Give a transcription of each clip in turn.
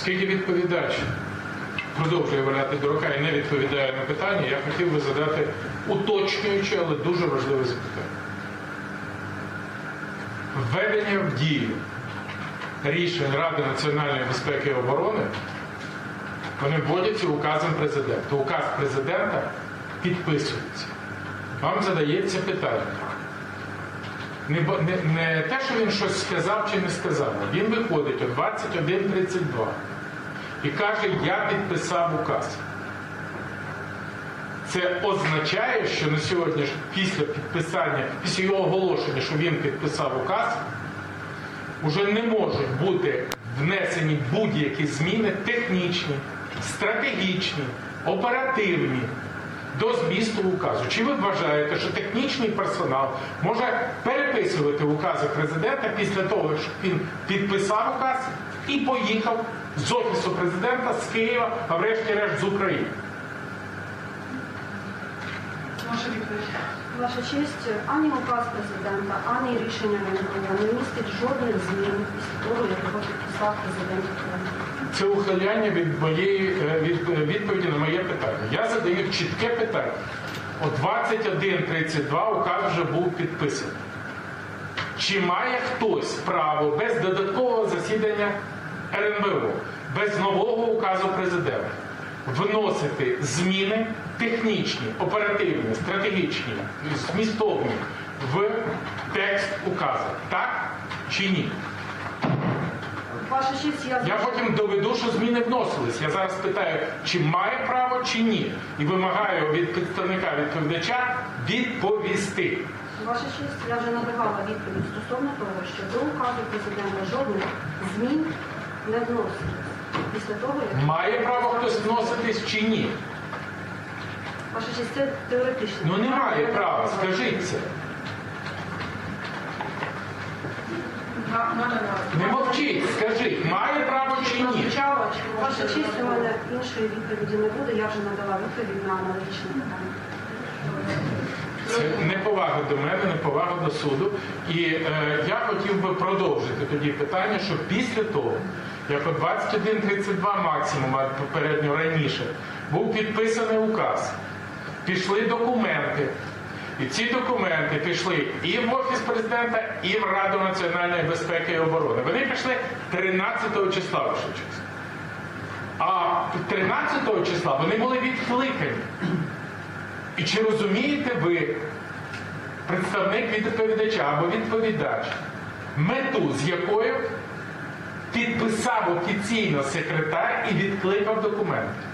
Оскільки відповідач продовжує валяти дурака і не відповідає на питання, я хотів би задати уточнююче, але дуже важливе запитання. Введення в дію рішень Ради національної безпеки і оборони вони вводяться указом президента. Указ президента підписується. Вам задається питання. Не, не, не те, що він щось сказав чи не сказав. Він виходить о 21.32 і каже, я підписав указ. Це означає, що на сьогодні після підписання, після його оголошення, що він підписав указ, вже не можуть бути внесені будь-які зміни технічні, стратегічні, оперативні до змісту указу. Чи ви вважаєте, що технічний персонал може переписувати укази президента після того, що він підписав указ і поїхав з офісу президента з Києва, а врешті-решт з України? Ваша честь, ані указ президента, ані рішення РНБО не містить жодних змін після того, як його підписав президент України. Це ухиляння від моєї е, від, е, відповіді на моє питання. Я задаю чітке питання. О 21.32 указ вже був підписаний. Чи має хтось право без додаткового засідання РНБО, без нового указу президента вносити зміни технічні, оперативні, стратегічні, змістовні в текст указу? Так чи ні? Ваша честь, я, Я потім доведу, що зміни вносились. Я зараз питаю, чи має право, чи ні. І вимагаю від представника відповідача відповісти. Ваша честь, я вже надавала відповідь стосовно того, що до указу президента жодних змін не вносилось. Після того, як Має право хтось вноситись чи ні? Ваша честь, це теоретично. Ну немає права, скажіть це. На-. Не мовчіть, скажіть, має право чи ні? Ваша честь, у мене іншої відповіді не буде. Я вже надала відповідь на аналогічне питання. Це неповага до мене, неповага до суду. І е, я хотів би продовжити тоді питання, що після того, як о 21.32 максимум, а попередньо раніше, був підписаний указ, пішли документи. І ці документи пішли і в Офіс президента, і в Раду національної безпеки і оборони. Вони пішли 13 числа, ваша честь. А 13 числа вони були відкликані. І чи розумієте ви, представник відповідача або відповідач, мету, з якою підписав офіційно секретар і відкликав документи?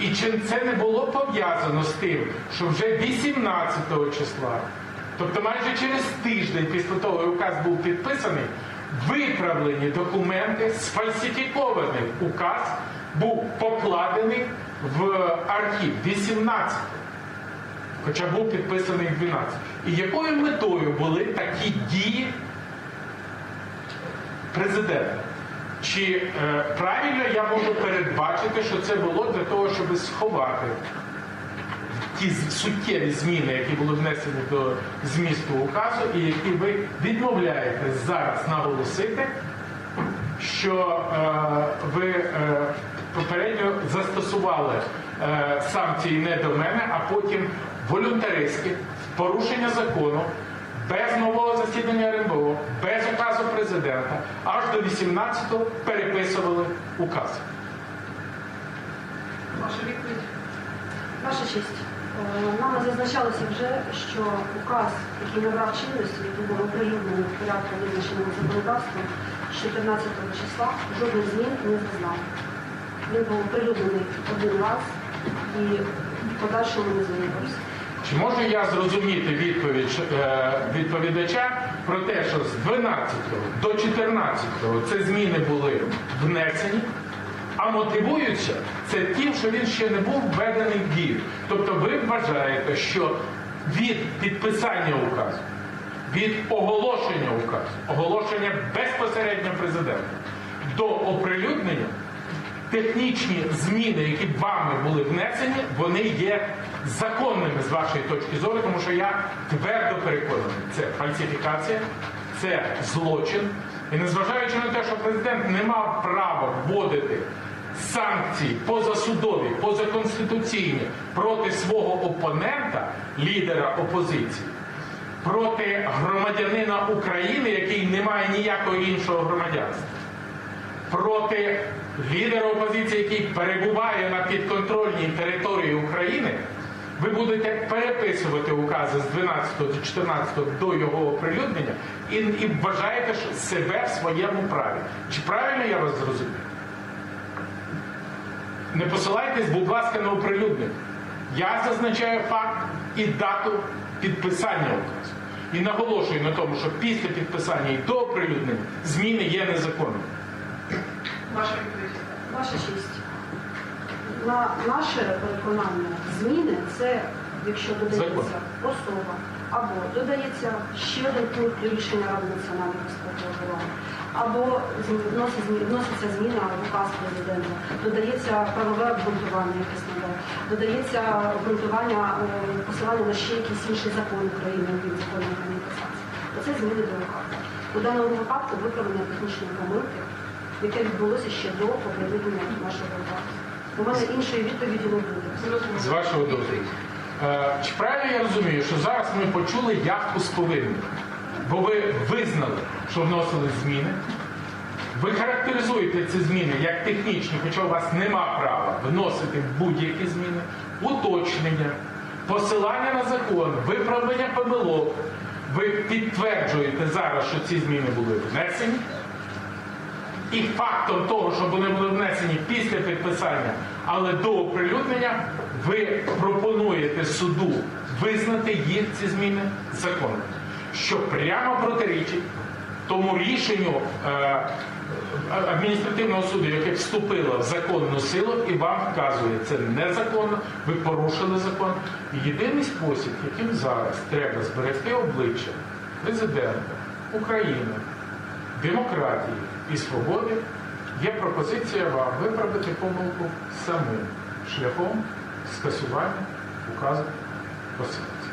І чи це не було пов'язано з тим, що вже 18 числа, тобто майже через тиждень після того, як указ був підписаний, виправлені документи, сфальсифікований указ був покладений в архів 18 хоча був підписаний в 12. І якою метою були такі дії президента? Чи е, правильно я можу передбачити, що це було для того, щоб сховати ті суттєві зміни, які були внесені до змісту указу, і які ви відмовляєтесь зараз наголосити, що е, ви е, попередньо застосували е, санкції не до мене, а потім волюнтаристські порушення закону. Без нового засідання РНБО, без указу президента, аж до 18-го переписували указ. Ваша відповідь. Ваша честь, е, нами зазначалося вже, що указ, який набрав чинності, який був оприлюднений в порядку визначеного законодавством з 14 числа, жодних змін не зазнав. Він був оприлюднений один раз і в подальшому не змінювався. Чи можу я зрозуміти відповідь е, відповідача про те, що з 12 до 14 це зміни були внесені, а мотивуються це тим, що він ще не був введений в дію. Тобто ви вважаєте, що від підписання указу, від оголошення указу, оголошення безпосередньо президента до оприлюднення технічні зміни, які вами були внесені, вони є законними з вашої точки зору, тому що я твердо переконаний, це фальсифікація, це злочин, І незважаючи на те, що президент не мав права вводити санкції позасудові, позаконституційні проти свого опонента, лідера опозиції, проти громадянина України, який не має ніякого іншого громадянства, проти лідера опозиції, який перебуває на підконтрольній території України, ви будете переписувати укази з 12 до 14 до його оприлюднення і, і вважаєте себе в своєму праві. Чи правильно я вас зрозумів? Не посилайтесь, будь ласка, на оприлюднення. Я зазначаю факт і дату підписання указу. І наголошую на тому, що після підписання і до оприлюднення зміни є незаконними. Ваша відповідь. Ваша честь. На наше переконання, зміни це якщо додається особа або додається ще один пункт рішення Ради національної безпеки оборони, або вноситься зміна в указ президента, додається правове обґрунтування якесь надає, додається обґрунтування е, посилання на ще якийсь інший закон України, окрім закону України касації. Оце зміни до указу. У даному випадку виправлення технічної помилки, яке відбулося ще до оприлюднення нашого указу. У мене іншої відповіді не буде. З вашого дозволу. Е, Чи правильно я розумію, що зараз ми почули явку з повинним? Бо ви визнали, що вносили зміни. Ви характеризуєте ці зміни як технічні, хоча у вас нема права вносити будь-які зміни, уточнення, посилання на закон, виправлення помилок. Ви підтверджуєте зараз, що ці зміни були внесені. І фактом того, що вони були внесені після підписання, але до оприлюднення, ви пропонуєте суду визнати їх ці зміни законом, що прямо протирічить тому рішенню е, адміністративного суду, яке вступило в законну силу, і вам вказує, це незаконно, ви порушили закон. Єдиний спосіб, яким зараз треба зберегти обличчя президента України, демократії і свободи є пропозиція вам виправити помилку самим шляхом скасування указу про санкції.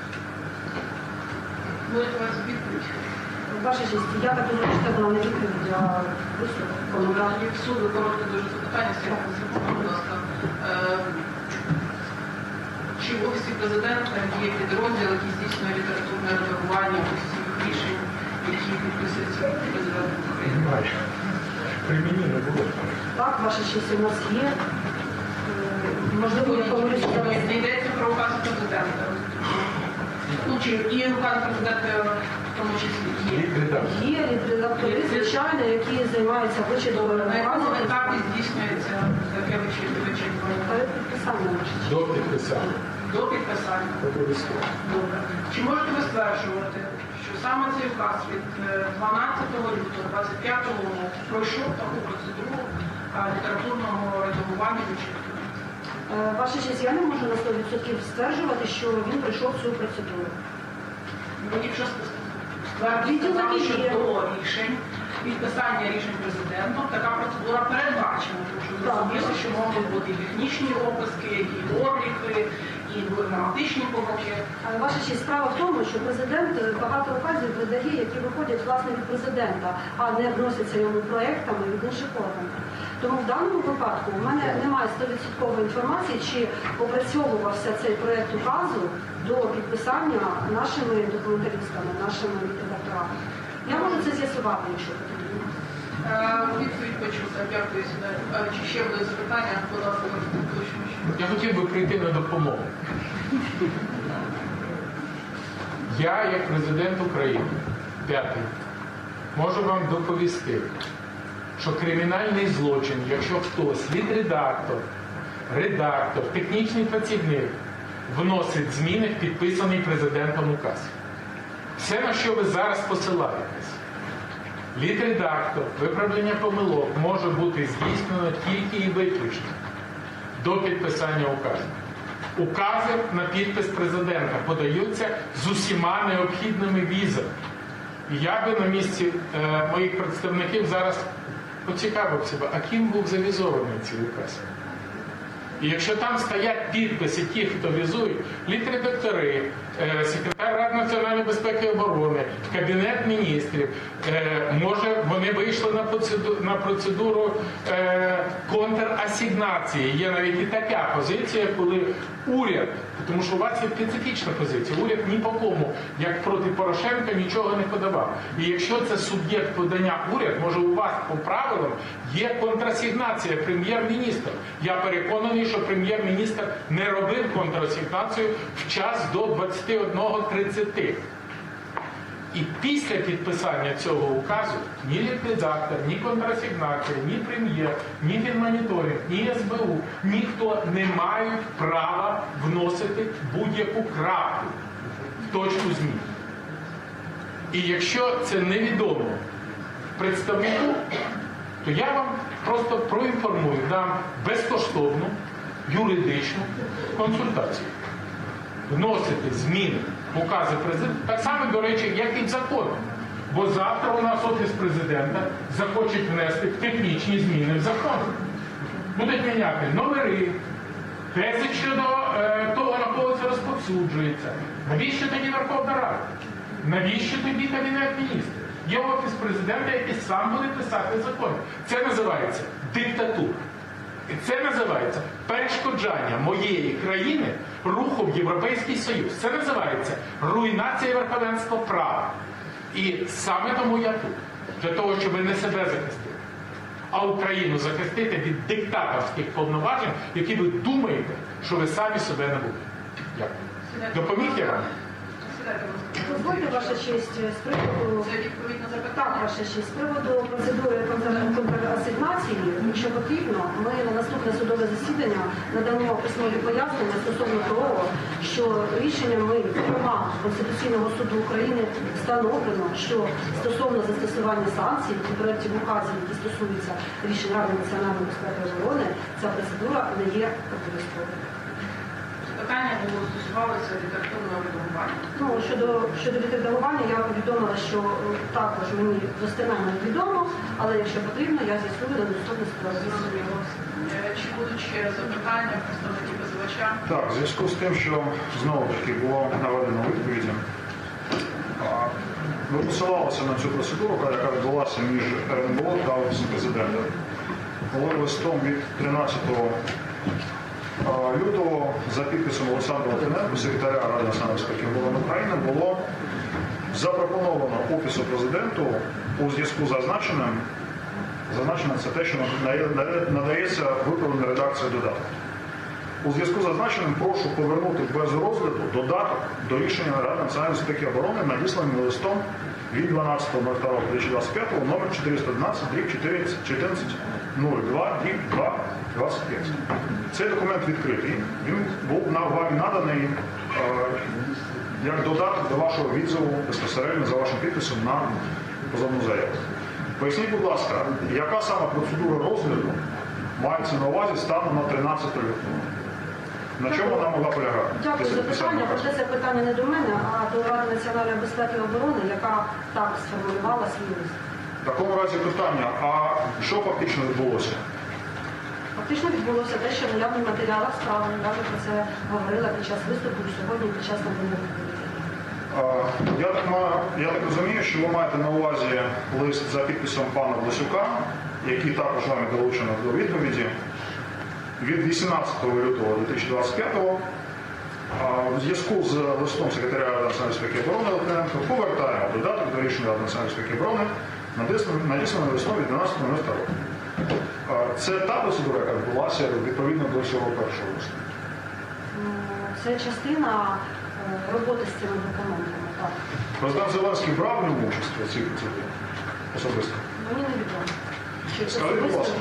Буде у вас відповідь. Ваша честь, я так думаю, що це була не відповідь, а висновок. Комунальні в суду коротке дуже запитання, сьогодні запитання, будь ласка. Е, Чи в офісі президента є підрозділ, який здійснює літературне редагування усіх рішень, які підписуються президентом України? Немає. При мені не було. Так, ваша честь у нас є. Е, Можливо, я помилюся. Не йдеться про указ президента. Ну, чи і указ президента в тому числі є. Є редактори, звичайно, які займаються вичитом На якому етапі здійснюється таке вичитування? перед підписанням. До підписання. До підписання. Добре. Чи можете ви стверджувати, що саме цей указ від е, 12 лютого 25 року пройшов таку процедуру літературного редагування вичитування? Е, Ваша честь, я не можу на 100% стверджувати, що він пройшов цю процедуру. Мені вже сказали, що до рішень, підписання рішень президентом, така процедура передбачена, тому що зрозуміло, що можуть бути і технічні описки, і обліки, і помилки. Ваша честь, справа в тому, що президент е, багато указів видає, які виходять власне від президента, а не вносяться йому проектами від інших органів. Тому в даному випадку у мене немає 100% інформації, чи опрацьовувався цей проект указу до підписання нашими документалістами, нашими редакторами. Я можу це з'ясувати, якщо потрібно. Дякую. Сідаю. Е, Чи ще буде запитання? Будь ласка, уточнюючи. Я хотів би прийти на допомогу. Я, як президент України, п'ятий, можу вам доповісти, що кримінальний злочин, якщо хтось, лідредактор, редактор, технічний працівник, вносить зміни в підписаний президентом указ. Все, на що ви зараз посилаєтесь, лідредактор, виправлення помилок може бути здійснено тільки і виключно до підписання указу. Укази на підпис президента подаються з усіма необхідними візами. І я би на місці е, моїх представників зараз поцікавився, а ким був завізований цей указ? І якщо там стоять підписи тих, хто візують, літредактори, е, секретар Ради національної безпеки і оборони, кабінет міністрів, може вони вийшли на процедуру, на процедуру е, контрасігнації. Є навіть і така позиція, коли уряд, тому що у вас є специфічна позиція, уряд ні по кому, як проти Порошенка, нічого не подавав. І якщо це суб'єкт подання уряд, може у вас по правилам є контрасігнація прем'єр-міністра. Я переконаний, що прем'єр-міністр не робив контрасігнацію в час до 21.30. І після підписання цього указу ні ліквідатор, ні контрасигнація, ні прем'єр, ні Фінмоніторинг, ні СБУ, ніхто не мають права вносити будь-яку крапку в точку змін. І якщо це невідомо представнику, то я вам просто проінформую, дам безкоштовну юридичну консультацію вносити зміни в укази президента, так само, до речі, як і в закони. Бо завтра у нас офіс президента захочуть внести технічні зміни в закон. Будуть міняти номери, тези щодо е, того, на кого це розповсюджується. Навіщо тоді Верховна Рада? Навіщо тоді Кабінет міністрів? Є офіс президента, який сам буде писати закони. Це називається диктатура. І це називається перешкоджання моєї країни рухом в Європейський Союз. Це називається руйнація верховенства права. І саме тому я тут, для того, щоб не себе захистити, а Україну захистити від диктаторських повноважень, які ви думаєте, що ви самі себе не будете. Дякую. Допоміг я вам? Дозвольте ваша честь з приводу Це ваша честь. З приводу процедури контрасигнації, якщо потрібно, ми на наступне судове засідання надамо письмові пояснення стосовно того, що рішеннями трьома Конституційного суду України встановлено, що стосовно застосування санкцій у проєктів указів, які стосуються рішень Ради національної безпеки оборони, ця процедура не є обов'язковою. Питання було стосувалося літературного редагування. Ну, щодо, щодо відредагування, я повідомила, що е, також мені достеменно відомо, але якщо потрібно, я з'ясую на судове засідання. Е, Чи будуть ще запитання представників позивача? Так, в зв'язку з тим, що знову таки було наведено відповіді, ви посилалися на цю процедуру, яка відбулася між РНБО та Офісом президента. Але листом від 13 а, лютого за підписом Олександра Латиненко, секретаря Ради національних спілків оборони України, було запропоновано Офісу президенту у зв'язку з зазначеним. Зазначено це те, що надається виправлена редакція додатку. У зв'язку з зазначеним прошу повернути без розгляду додаток до рішення Ради національної безпеки оборони надісланим листом від 12.02.2025 номер 411 14 0225. Цей документ відкритий. Він був на вам наданий е, як додаток до вашого відзову безпосередньо за вашим підписом на позовну заяву. Поясніть, будь ласка, яка саме процедура розгляду мається на увазі станом на 13 лютого? На чому вона могла полягати? Дякую за питання, проте це питання не до мене, а до Ради національної безпеки і оборони, яка так сформулювала свій лист. В такому разі питання, а що фактично відбулося? Фактично відбулося те, що в наявних матеріалах справи, я вже про це говорила під час виступу і сьогодні під час надання Я так, я так розумію, що ви маєте на увазі лист за підписом пана Власюка, який також вами долучено до відповіді від 18 лютого 2025 А, В зв'язку з листом секретаря Ради національної безпеки оборони Литвиненко повертаємо додаток до рішення Ради національної безпеки оборони, надісланий листом від 12.02 року. Це та процедура, яка відбулася відповідно до цього першого листу. Це частина е, роботи з цими документами. Так. Президент Зеленський брав в ньому участь у цій процедурі особисто. Мені невідомо. Чи Скажіть, будь ласка.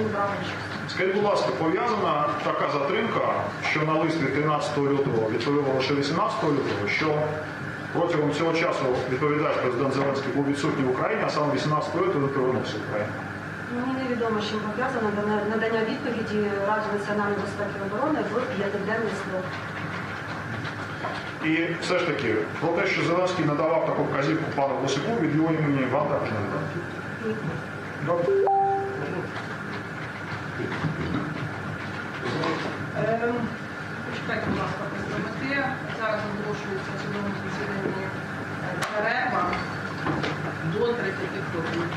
Скажіть, будь ласка, пов'язана така затримка, що на лист від 13 лютого відповіло лише 18 лютого, що протягом цього часу відповідач президент Зеленський був відсутній в Україні, а саме 18 лютого він повернувся в Україну. Мені невідомо, з чим пов'язано надання відповіді Раді національної безпеки і оборони в п'ятиденний срок. І все ж таки, про те, що Зеленський надавав таку вказівку пану Босику, від його імені вам також не відомо. Добре. Е, Чекайте, будь ласка, представники. Зараз оголошується в судовому засіданні е, перерва до 30 хвилин.